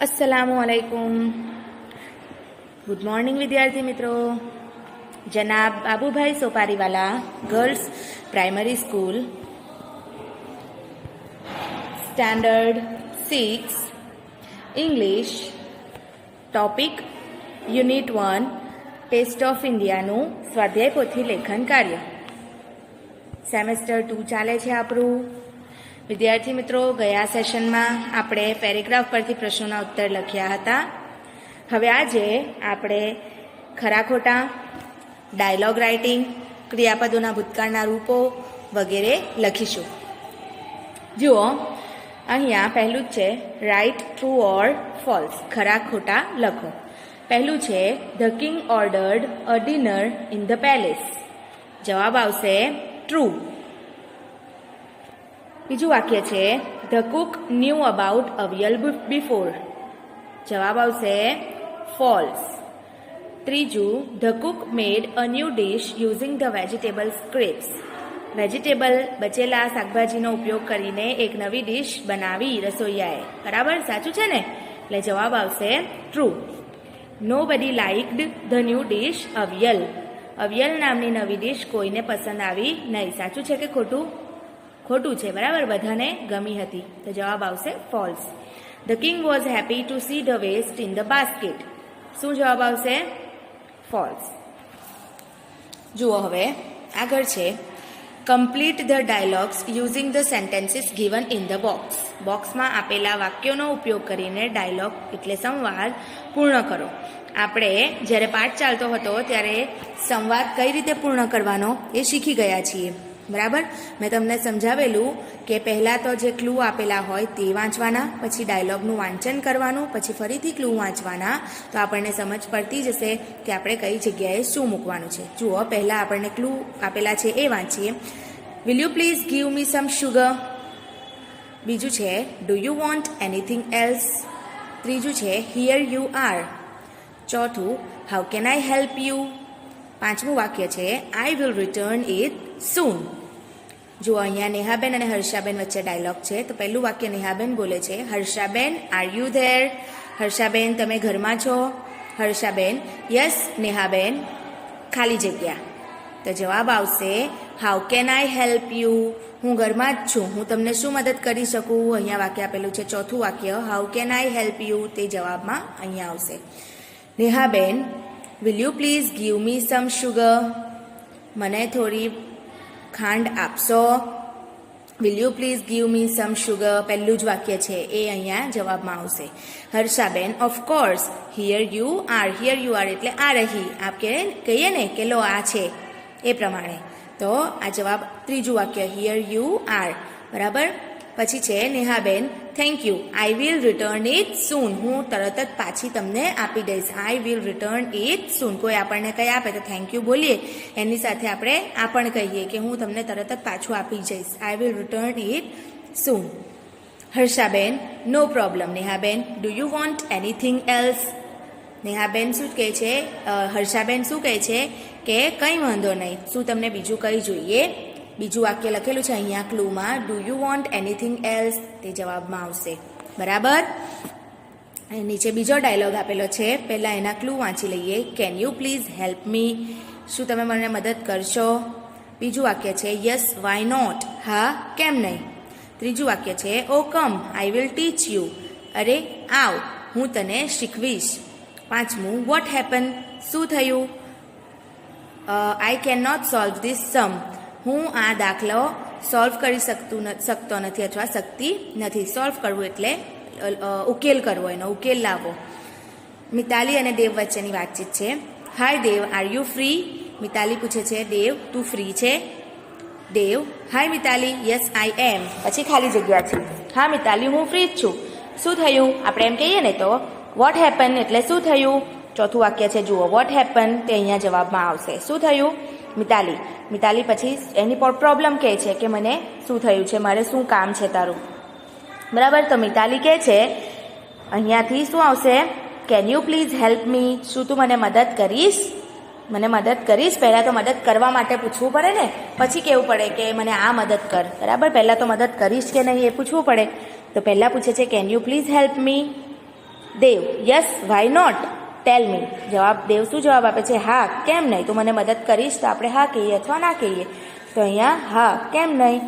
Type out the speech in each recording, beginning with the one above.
અસલામુ અલૈકુમ good morning વિદ્યાર્થી મિત્રો. જનાબ Babubhai Sopariwala girls primary school standard six English topic unit one test of ઇન્ડિયાનું સ્વાધ્યાય પોથી લેખન કાર્ય. સેમેસ્ટર ટુ ચાલે છે આપણું. વિદ્યાર્થી મિત્રો, ગયા સેશનમાં આપણે પેરેગ્રાફ પરથી પ્રશ્નોના ઉત્તર લખ્યા હતા. હવે આજે આપણે ખરા ખોટા ડાયલોગ રાઇટિંગ ક્રિયાપદોના ભૂતકાળના રૂપો વગેરે લખીશું. જુઓ, અહીંયા પહેલું જ છે રાઇટ ટ્રુ ઓર ફોલ્સ ખરા ખોટા લખો. પહેલું છે the king ordered a dinner in the palace જવાબ આવશે ટ્રુ બીજું વાક્ય છે the cook knew about avial before જવાબ આવશે ફોલ્સ ત્રીજું the cook made a new dish using the vegetable scraps vegetable બચેલા શાકભાજીનો ઉપયોગ કરીને એક નવી ડિશ બનાવી રસોઈયાએ. બરાબર? સાચું છે ને? એટલે જવાબ આવશે true nobody liked the new dish avial avial નામની નવી ડિશ કોઈને પસંદ આવી નહીં. સાચું છે કે ખોટું? ખોટું છે, બરાબર? બધાને ગમી હતી. તો જવાબ આવશે false the king was happy to see the waste in the basket શું જવાબ આવશે? ફોલ્સ જુઓ હવે, આગળ છે. Complete the dialogues using the sentences given in the box બોક્સમાં આપેલા વાક્યોનો ઉપયોગ કરીને ડાયલોગ એટલે સંવાદ પૂર્ણ કરો. આપણે જ્યારે પાઠ ચાલતો હતો, ત્યારે સંવાદ કઈ રીતે પૂર્ણ કરવાનો એ શીખી ગયા છીએ. બરાબર? મેં તમને સમજાવેલું કે પહેલાં તો જે ક્લુ આપેલા હોય તે વાંચવાના, પછી ડાયલોગનું વાંચન કરવાનું, પછી ફરીથી ક્લુ વાંચવાના. તો આપણને સમજ પડતી જશે કે આપણે કઈ જગ્યાએ શું મૂકવાનું છે. જુઓ, પહેલાં આપણને ક્લુ આપેલા છે એ વાંચીએ. Will you please give me some sugar બીજું છે do you want anything else ત્રીજું છે હિયર યુ આર ચોથું how can I help you પાંચમું વાક્ય છે I will return it soon જો અહીંયા નેહાબેન અને હર્ષાબેન વચ્ચે ડાયલોગ છે, તો પહેલું વાક્ય નેહાબેન બોલે છે, Harshaben are you there Harshaben, તમે ઘરમાં છો? હર્ષાબેન યસ નેહાબેન. ખાલી જગ્યા. તો જવાબ આવશે how can I help you હું ઘરમાં જ છું. હું તમને શું મદદ કરી શકું? અહીંયા વાક્ય આપેલું છે, ચોથું વાક્ય how can I help you તે જવાબમાં અહીંયા આવશે. Nehaben will you please give me some sugar મને થોડી ખાંડ આપશો? Will you please give me some sugar પહેલું જ વાક્ય છે, એ અહીંયા જવાબમાં આવશે. Harshaben of course here you are here you are એટલે આ રહી. આપ કે, કહીએ ને કે લો, આ છે. એ પ્રમાણે. તો આ જવાબ ત્રીજું વાક્ય હિયર યુ આર બરાબર? પછી છે, Nehaben thank you I will return it soon હું તરત જ પાછી તમને આપી દઈશ. I will return it soon કોઈ આપણને કંઈ આપે તો થેન્ક યુ બોલીએ. એની સાથે આપણે આ પણ કહીએ કે હું તમને તરત જ પાછું આપી જઈશ. I will return it soon Harshaben no problem Nehaben do you want anything else Nehaben શું કહે છે? હર્ષાબેન શું કહે છે? કે કંઈ વાંધો નહીં. શું તમને બીજું કંઈ જોઈએ? બીજું વાક્ય લખેલું છે અહીંયા ક્લુમાં do you want anything else તે જવાબમાં આવશે. બરાબર? નીચે બીજો ડાયલોગ આપેલો છે, પહેલાં એના ક્લુ વાંચી લઈએ. Can you please help me શું તમે મને મદદ કરશો? બીજું વાક્ય છે યસ વાય નોટ હા, કેમ નહીં? ત્રીજું વાક્ય છે ઓ કમ આઈ વિલ ટીચ યુ અરે, આવ, હું તને શીખવીશ. પાંચમું વોટ હેપન શું થયું? I can not solve this sum હું આ દાખલો સોલ્વ કરી શકતું શકતો નથી અથવા શકતી નથી. સોલ્વ કરવું એટલે ઉકેલ કરવો, એનો ઉકેલ લાવવો. મિતાલી અને દેવ વચ્ચેની વાતચીત છે. Hi Dev are you free Mitali પૂછે છે, દેવ, તું ફ્રી છે? દેવ હાય મિતાલી યસ આઈ એમ પછી ખાલી જગ્યા છે. હા મિતાલી, હું ફ્રી જ છું. શું થયું? આપણે એમ કહીએ ને તો. વોટ હેપન એટલે શું થયું? ચોથું વાક્ય છે, જુઓ વોટ હેપન તે અહીંયા જવાબમાં આવશે. શું થયું? મિતાલી. મિતાલી પછી એની પ્રોબ્લેમ કહે છે કે મને શું થયું છે? મારે શું કામ છે તારું? બરાબર? તો મિતાલી કહે છે, અહીંયાથી શું આવશે? Can you please help me શું તું મને મદદ કરીશ? મને મદદ કરીશ? પહેલાં તો મદદ કરવા માટે પૂછવું પડે ને? પછી કહેવું પડે કે મને આ મદદ કર. બરાબર? પહેલાં તો મદદ કરીશ કે નહીં એ પૂછવું પડે. તો પહેલાં પૂછે છે can you please help me Dev yes why not tell me જવાબ દેવ શું જવાબ આપે છે? હા, કેમ નહીં? તું મને મદદ કરીશ તો આપણે હા કહીએ અથવા ના કહીએ. તો અહીંયા, હા, કેમ નહીં?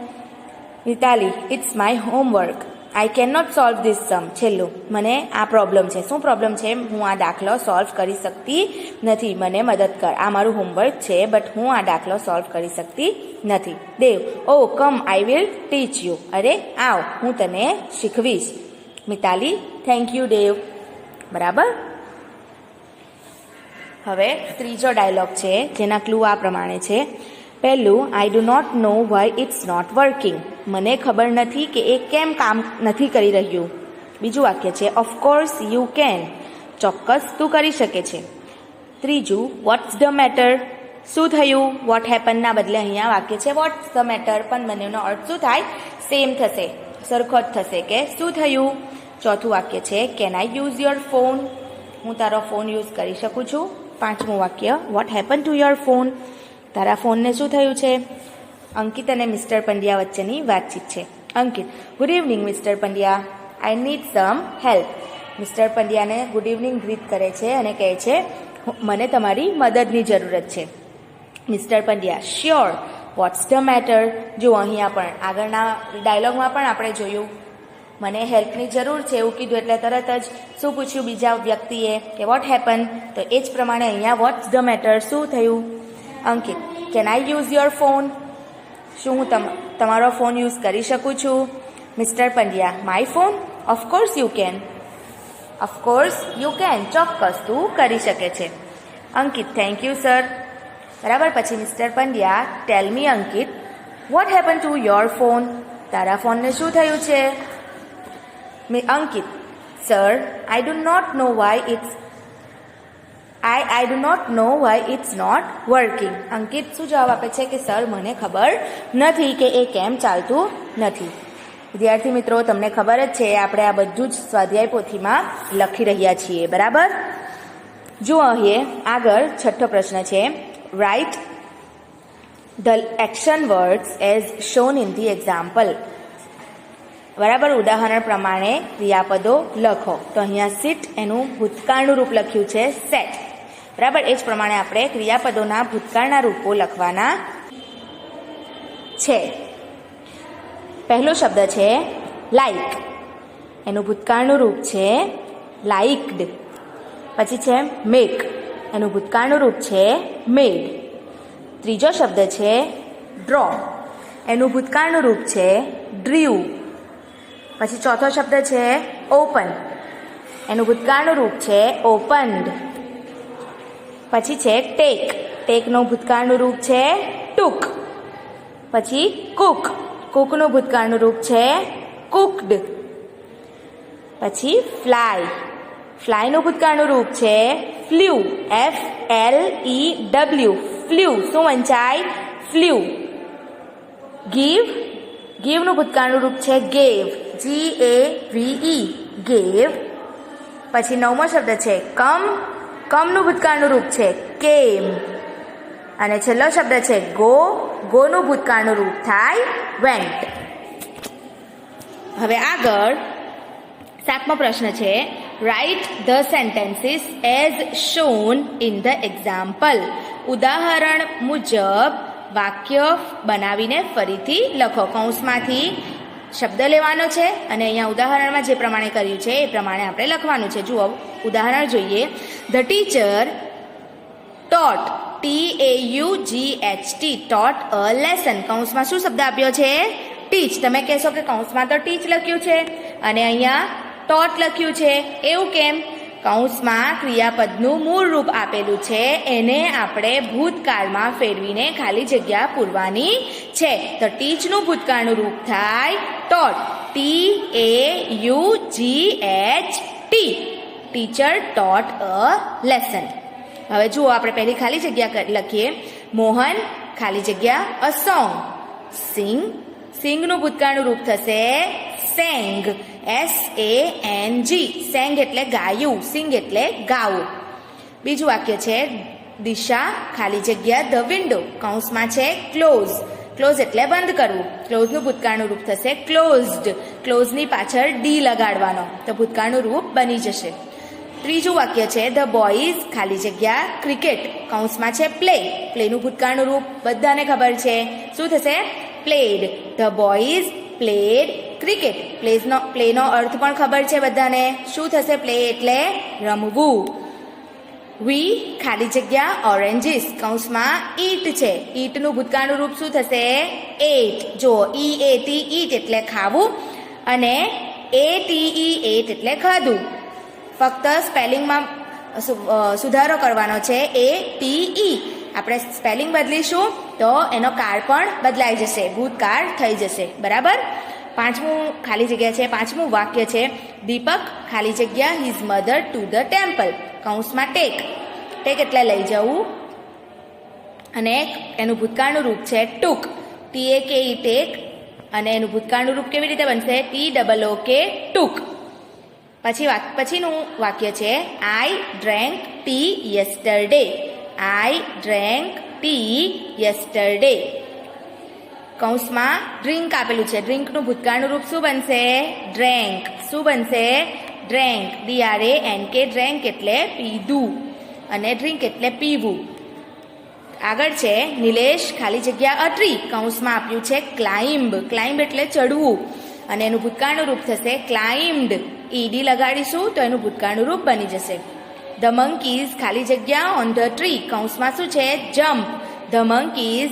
Mitali it's my homework I can not solve this sum છેલ્લું. મને આ પ્રોબ્લેમ છે. શું પ્રોબ્લેમ છે? હું આ દાખલો સોલ્વ કરી શકતી નથી. મને મદદ કર. આ મારું હોમવર્ક છે બટ હું આ દાખલો સોલ્વ કરી શકતી નથી. દેવ ઓ કમ આઈ વિલ ટીચ યુ અરે, આવ, હું તને શીખવીશ. Mitali thank you Dev. બરાબર? હવે ત્રીજો ડાયલોગ છે, જેના ક્લુ આ પ્રમાણે છે. પહેલું I do not know why it's not working મને ખબર નથી કે એ કેમ કામ નથી કરી રહ્યું. બીજું વાક્ય છે ઓફકોર્સ યુ કેન ચોક્કસ તું કરી શકે છે. ત્રીજું વોટ્સ ધ મેટર શું થયું? વોટ હેપનના બદલે અહીંયા વાક્ય છે વોટ્સ ધ મેટર પણ બંનેનો અર્થ શું થાય? સેમ થશે. સરખો જ થશે કે શું થયું? ચોથું વાક્ય છે can I use your phone હું તારો ફોન યુઝ કરી શકું છું. પાંચમું વાક્ય what happen to your phone તારા ફોનને શું થયું છે? અંકિત અને મિસ્ટર પંડ્યા વચ્ચેની વાતચીત છે. Ankit good evening mister Pandya. I need some help mister પંડ્યાને good evening greet કરે છે અને કહે છે મને તમારી મદદની જરૂરત છે. Mister Pandya sure what's the matter જો અહીંયા પણ, આગળના ડાયલોગમાં પણ આપણે જોયું. મને હેલ્પની જરૂર છે એવું કીધું એટલે તરત જ શું પૂછ્યું બીજા વ્યક્તિએ કે વોટ હેપન તો એ જ પ્રમાણે અહીંયા વોટ્સ ધ મેટર શું થયું? Ankit can I use your phone શું હું તમ, તમારો ફોન યુઝ કરી શકું છું? Mister Pandya my phone of course you can of course you can ચોક્કસ, તું કરી શકે છે. અંકિત થેન્ક યુ સર બરાબર, પછી mister Pandya tell me Ankit what happen to your phone તારા ફોનને શું થયું છે? Me Ankit sir I do not know why it's I I do not know why it's not working Ankit શું જવાબ આપે છે કે સર, મને ખબર નથી કે એ કેમ ચાલતું નથી? વિદ્યાર્થી મિત્રો, તમને ખબર જ છે, આપણે આ બધું જ સ્વાધ્યાય પોથીમાં લખી રહ્યા છીએ, બરાબર? જુઓ અહીં આગળ છઠ્ઠો પ્રશ્ન છે. Write the action words as shown in the example બરાબર ઉદાહરણ પ્રમાણે ક્રિયાપદો લખો. તો અહીંયા સિટ એનું ભૂતકાળનું રૂપ લખ્યું છે સેટ બરાબર, એ જ પ્રમાણે આપણે ક્રિયાપદોના ભૂતકાળના રૂપો લખવાના છે. પહેલો શબ્દ છે લાઈક એનું ભૂતકાળનું રૂપ છે લાઇકડ પછી છે મેક એનું ભૂતકાળનું રૂપ છે મેડ ત્રીજો શબ્દ છે ડ્રો એનું ભૂતકાળનું રૂપ છે ડ્રીવ પછી ચોથો શબ્દ છે ઓપન એનું ભૂતકાળનું રૂપ છે ઓપન્ડ પછી છે ટેક ટેકનું ભૂતકાળનું રૂપ છે ટૂક પછી કુક કુકનું ભૂતકાળનું રૂપ છે કુકડ પછી ફ્લાય ફ્લાયનું ભૂતકાળનું રૂપ છે flew F L E W flew શું વંચાય? ફ્લ્યુ ગીવ ગીવનું ભૂતકાળનું રૂપ છે ગેવ જી એ વી ઈ ગેવ પછી નવમો શબ્દ છે કમ કમનું ભૂતકાળનું રૂપ છે કેમ? અને છેલ્લો શબ્દ છે ગો ગોનું ભૂતકાળનું રૂપ થાય વેન્ટ હવે આગળ સાતમો પ્રશ્ન છે write the sentences as shown in the example ઉદાહરણ મુજબ, વાક્ય બનાવીને ફરીથી લખો કૌંસમાંથી. શબ્દ લેવાનો છે અને અહીંયા ઉદાહરણમાં જે પ્રમાણે કર્યું છે એ પ્રમાણે આપણે લખવાનું છે. જુઓ, ઉદાહરણ જોઈએ. The teacher taught T A U G H T taught a lesson કૌંસમાં શું શબ્દ આપ્યો છે? ટીચ તમે કહેશો કે કૌંસમાં તો ટીચ લખ્યું છે. અને અહીંયા ટોટ લખ્યું છે. એવું કેમ? કૌંસમાં ક્રિયાપદનું મૂળ રૂપ આપેલું છે, એને આપણે ભૂતકાળમાં ફેરવીને ખાલી જગ્યા પૂરવાની છે. તો ટીચનું ભૂતકાળનું રૂપ થાય taught. T A U G H T teacher taught a lesson. હવે જુઓ, આપણે પહેલી ખાલી જગ્યા લખીએ. મોહન, ખાલી જગ્યા અ સોંગ. સિંગ સિંગનું ભૂતકાળનું રૂપ થશે sang S A N G sang એટલે ગાયું, સિંગ એટલે ગાવું બીજું વાક્ય છે દિશા, ખાલી જગ્યા, ધ વિન્ડો. કૌંસમાં છે ક્લોઝ. ક્લોઝ એટલે બંધ કરવું. ક્લોઝનું ભૂતકાળનું રૂપ થશે ક્લોઝડ. ક્લોઝની પાછળ ડી લગાડવાનો. તો ભૂતકાળનું રૂપ બની જશે. ત્રીજું વાક્ય છે ધ બોયઝ, ખાલી જગ્યા, ક્રિકેટ. કૌંસમાં છે પ્લે. પ્લેનું ભૂતકાળનું રૂપ. બધાને ખબર છે. શું થશે? Played. The boys played cricket. પ્લેઝનો, પ્લેનો અર્થ પણ ખબર છે બધાને. શું થશે પ્લે એટલે રમવું. વી, ખાલી જગ્યા, ઓરેન્જીસ. કૌંસમાં ઈટ છે. ઈટનું ભૂતકાળનું રૂપ શું થશે? એટ. જો ઈ, એ, ટી, ઈટ એટલે ખાવું અને એ, ટી, ઈ, એટ એટલે ખાધું. ફક્ત સ્પેલિંગમાં સુધારો કરવાનો છે. A, T, E. આપણે સ્પેલિંગ બદલીશું તો એનો કાળ પણ બદલાઈ જશે. ભૂતકાળ થઈ જશે. બરાબર? પાંચમું ખાલી જગ્યા છે, પાંચમું વાક્ય છે, દીપક ખાલી જગ્યા his mother to the temple કૌંસમાં ટેક. ટેક એટલે લઈ જવું. અને એનું ભૂતકાળનું રૂપ છે ટૂંક. ટી એ કે ઈ ટેક. અને એનું ભૂતકાળનું રૂપ કેવી રીતે બનશે? ટી ડબલ ઓ કે ટૂંક. પછી પછીનું વાક્ય છે I drank tea yesterday I drank tea yesterday કૌંસમાં ડ્રિંક આપેલું છે. ડ્રિંકનું ભૂતકાળનું રૂપ શું બનશે? ડ્રેન્ક શું બનશે? Drank D R A N K drank એટલે પીધું અને ડ્રિંક એટલે પીવું. આગળ છે નિલેશ, ખાલી જગ્યા અટ્રી. કૌંસમાં આપ્યું છે ક્લાઇમ્બ ક્લાઇમ્બ એટલે ચડવું. અને એનું ભૂતકાળનું રૂપ થશે ક્લાઇમ્ડ ઈડી લગાડીશું તો એનું ભૂતકાળનું રૂપ બની જશે. ધ મંકીઝ ખાલી જગ્યા ઓન ધ ટ્રી કૌંસમાં શું છે? Jump the monkeys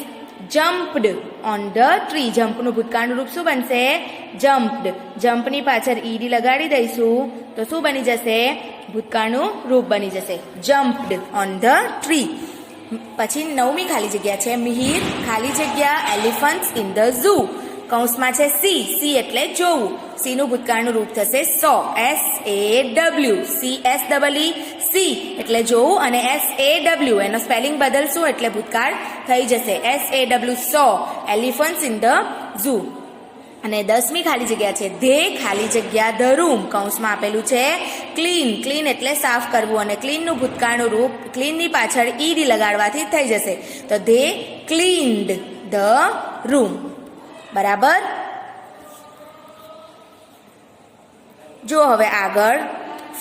jumped on the tree જમ્પનું ભૂતકાળનું રૂપ શું બનશે? જમ્પડ જમ્પની પાછળ ઈડી લગાડી દઈશું, તો શું બની જશે? ભૂતકાળનું રૂપ બની જશે. જમ્પડ ઓન ધ ટ્રી પછી નવમી ખાલી જગ્યા છે. મિહિર, ખાલી જગ્યા એલિફન્ટ્સ ઇન ધ ઝૂ કૌંસમાં છે સી સી એટલે જોવું. સી નું ભૂતકાળનું રૂપ થશે saw. S A W see S double E see એટલે જોવું અને એસ એ ડબલ્યુ એનો સ્પેલિંગ બદલશું એટલે ભૂતકાળ થઈ જશે. S A W saw elephants in the zoo અને દસમી ખાલી જગ્યા છે. ધે ખાલી જગ્યા ધ રૂમ કૌંસમાં આપેલું છે ક્લીન ક્લીન એટલે સાફ કરવું. અને ક્લીનનું ભૂતકાળનું રૂપ ક્લીનની પાછળ ઈડી લગાડવાથી થઈ જશે. તો ધે ક્લીન્ડ ધ રૂમ. બરાબર? જો હવે આગળ.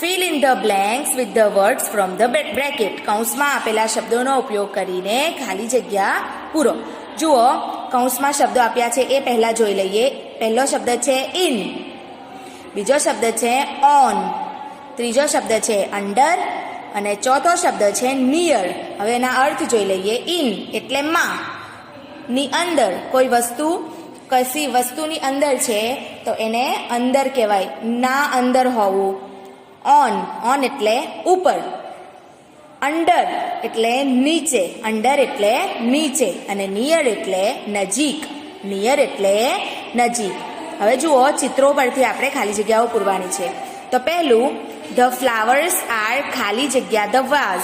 Fill in the blanks with the words from the bracket કૌંસમાં આપેલા શબ્દોનો ઉપયોગ કરીને ખાલી જગ્યા પૂરો. જુઓ કૌંસમાં શબ્દો આપ્યા છે, એ પહેલા જોઈ લઈએ. પહેલો શબ્દ છે ઇન બીજો શબ્દ છે ઓન ત્રીજો શબ્દ છે અંડર અને ચોથો શબ્દ છે નિયર હવે એના અર્થ જોઈ લઈએ. ઇન એટલે માં. ની અંદર કોઈ વસ્તુ, કશી વસ્તુની અંદર છે, તો એને અંદર કહેવાય. ના અંદર હોવું. ઓન ઓન એટલે ઉપર. અંડર એટલે નીચે. અંડર એટલે નીચે. અને નિયર એટલે નજીક. નિયર એટલે નજીક. હવે જુઓ, ચિત્રો પરથી આપણે ખાલી જગ્યાઓ પૂરવાની છે. તો પહેલું ધ ફ્લાવર્સ આર ખાલી જગ્યા ધ વાઝ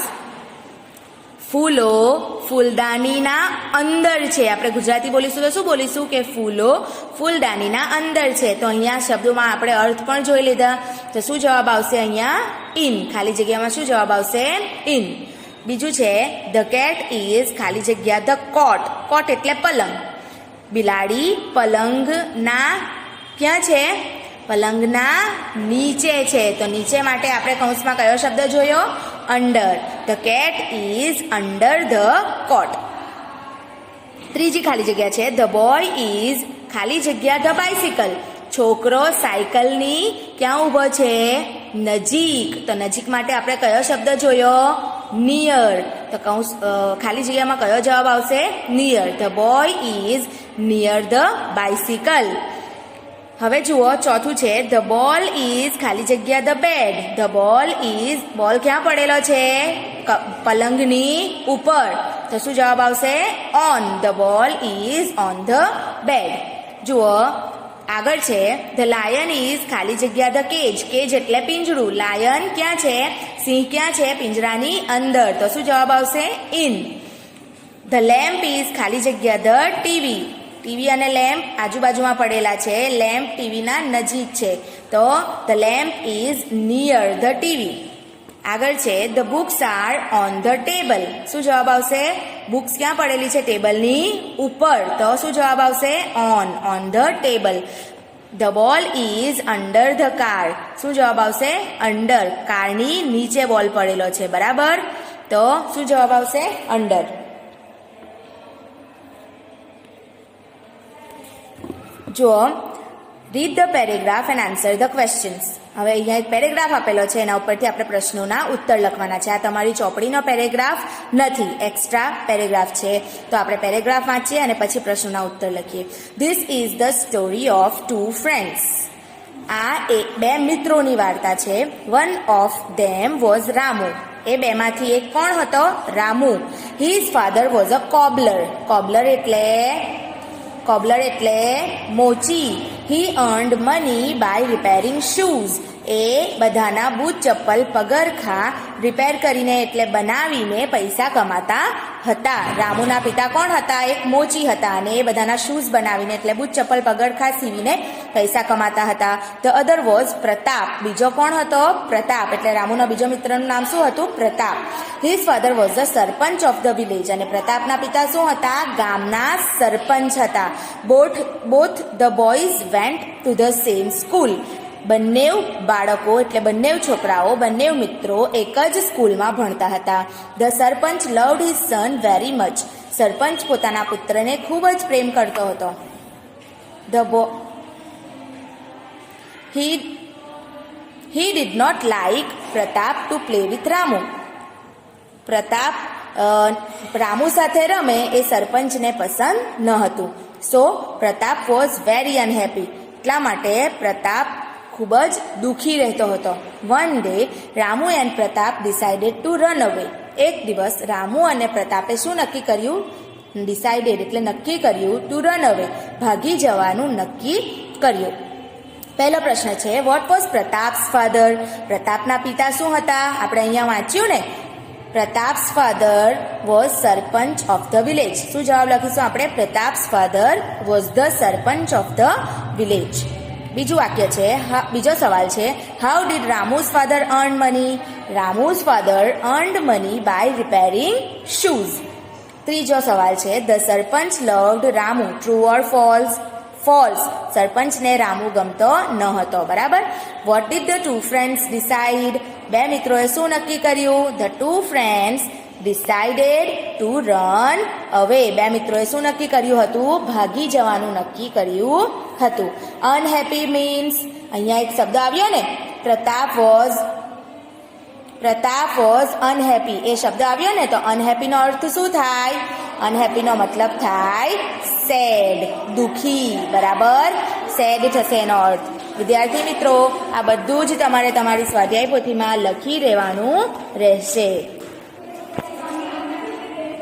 ફૂલો ફૂલદાનીના અંદર છે. આપણે ગુજરાતી બોલીશું તો શું બોલીશું? કે ફૂલો ફૂલદાનીના અંદર છે. તો અહીંયા શબ્દોમાં આપણે અર્થ પણ જોઈ લીધા. તો શું જવાબ આવશે અહીંયા? ઇન ખાલી જગ્યામાં શું જવાબ આવશે? ઇન બીજું છે, ધ કેટ ઇઝ ખાલી જગ્યા ધ કોટ. કોટ એટલે પલંગ. બિલાડી પલંગના ક્યાં છે? પલંગના નીચે છે. તો નીચે માટે આપણે કૌંસમાં કયો શબ્દ જોયો? Under the cat is under the coat ત્રીજી ખાલી જગ્યા છે. ધ બોય ઇઝ ખાલી જગ્યા ધ બાઇસિકલ છોકરો સાયકલની ક્યાં ઊભો છે? નજીક. તો નજીક માટે આપણે કયો શબ્દ જોયો? નિયર તો કૌંસ ખાલી જગ્યામાં કયો જવાબ આવશે? Near the boy is near the bicycle હવે જુઓ, ચોથું છે ધ બોલ ઇઝ ખાલી જગ્યા the bed the ball is ball ક્યાં પડેલો છે? પલંગની ઉપર. તો શું જવાબ આવશે? On the ball is on the bed જુઓ, આગળ છે ધ લાયન ઇઝ ખાલી જગ્યા ધ કેજ કેજ એટલે પિંજરું. લાયન ક્યાં છે? સિંહ ક્યાં છે? પિંજરાની અંદર. તો શું જવાબ આવશે? ઇન ધ લેમ્પ ઇઝ ખાલી જગ્યા ધ ટીવી ટીવી અને લેમ્પ આજુબાજુમાં પડેલા છે. લેમ્પ ટીવીના નજીક છે. તો the lamp is near the TV. આગળ છે, the books are on the table. શું જવાબ આવશે? બુક્સ ક્યાં પડેલી છે? ટેબલની ઉપર. તો શું જવાબ આવશે? On on the table. The ball is under the car. શું જવાબ આવશે? અંડર. કારની નીચે બોલ પડેલો છે. બરાબર? તો શું જવાબ આવશે? અંડર. જુઓ read the paragraph and answer the questions હવે અહીંયા એક પેરેગ્રાફ આપેલો છે, એના ઉપરથી આપણે પ્રશ્નોના ઉત્તર લખવાના છે. આ તમારી ચોપડીનો પેરેગ્રાફ નથી એક્સ્ટ્રા પેરેગ્રાફ છે. તો આપણે પેરેગ્રાફ વાંચીએ અને પછી પ્રશ્નોના ઉત્તર લખીએ. This is the story of two friends આ એક બે મિત્રોની વાર્તા છે. One of them was Ramu એ બેમાંથી એક કોણ હતો? Ramu his father was a cobbler cobbler એટલે કોબલર એટલે મોચી he earned money by repairing shoes એ બધાના બૂટ ચપ્પલ પગરખા રિપેર કરીને એટલે બનાવીને પૈસા કમાતા હતા. રામુના પિતા કોણ હતા? એક મોચી હતા અને એ બધાના શૂઝ બનાવીને એટલે બૂટ ચપ્પલ પગરખા સીવીને પૈસા કમાતા હતા. The other was Pratap. બીજો કોણ હતો? પ્રતાપ. એટલે રામુના બીજો મિત્રનું નામ શું હતું? Pratap. His father was the sarpanch of the village અને પ્રતાપના પિતા શું હતા? ગામના સરપંચ હતા. Both both the boys went to the same school બંનેવ બાળકો એટલે બંને છોકરાઓ બંને મિત્રો એક જ સ્કૂલમાં ભણતા હતા. The sarpanch loved his son very much sarpanch પોતાના પુત્રને ખૂબ જ પ્રેમ કરતો હતો. The boy he he did not like Pratap to play with Ramu. Pratap Ramu સાથે રમે એ સરપંચને પસંદ ન હતું. So Pratap was very unhappy એટલા માટે પ્રતાપ ખૂબ જ દુઃખી રહેતો હતો. One day Ramu and Pratap decided to run away એક દિવસ, રામુ અને પ્રતાપે શું નક્કી કર્યું? ડિસાઇડેડ એટલે નક્કી કર્યું ટુ રન અવે ભાગી જવાનું નક્કી કર્યું. પહેલો પ્રશ્ન છે વોટ વોઝ પ્રતાપ્સ ફાધર પ્રતાપના પિતા શું હતા? આપણે અહીંયા વાંચ્યું ને? Pratap's father was sarpanch of the village શું જવાબ લખીશું આપણે? Pratap's father was the sarpanch of the village બીજું વાક્ય છે બીજો સવાલ છે how did Ramu's father earn money Ramu's father earned money by repairing shoes ત્રીજો સવાલ છે the sarpanch loved Ramu true or false false સરપંચને રામુ ગમતો ન હતો, બરાબર? What did the two friends decide બે મિત્રોએ શું નક્કી કર્યું? The two friends decided to run away બે મિત્રોએ શું નક્કી કર્યું હતું? ભાગી જવાનું નક્કી કર્યું હતું. અનહેપી મીન્સ અહીંયા એક શબ્દ આવ્યો ને, Pratap was Pratap was unhappy એ શબ્દ આવ્યો ને, તો અનહેપીનો અર્થ શું થાય? અનહેપીનો મતલબ થાય સેડ દુઃખી. બરાબર? સેડ થશે એનો અર્થ. વિદ્યાર્થી મિત્રો, આ બધું જ તમારે તમારી સ્વાધ્યાય પોથીમાં લખી રહેવાનું રહેશે.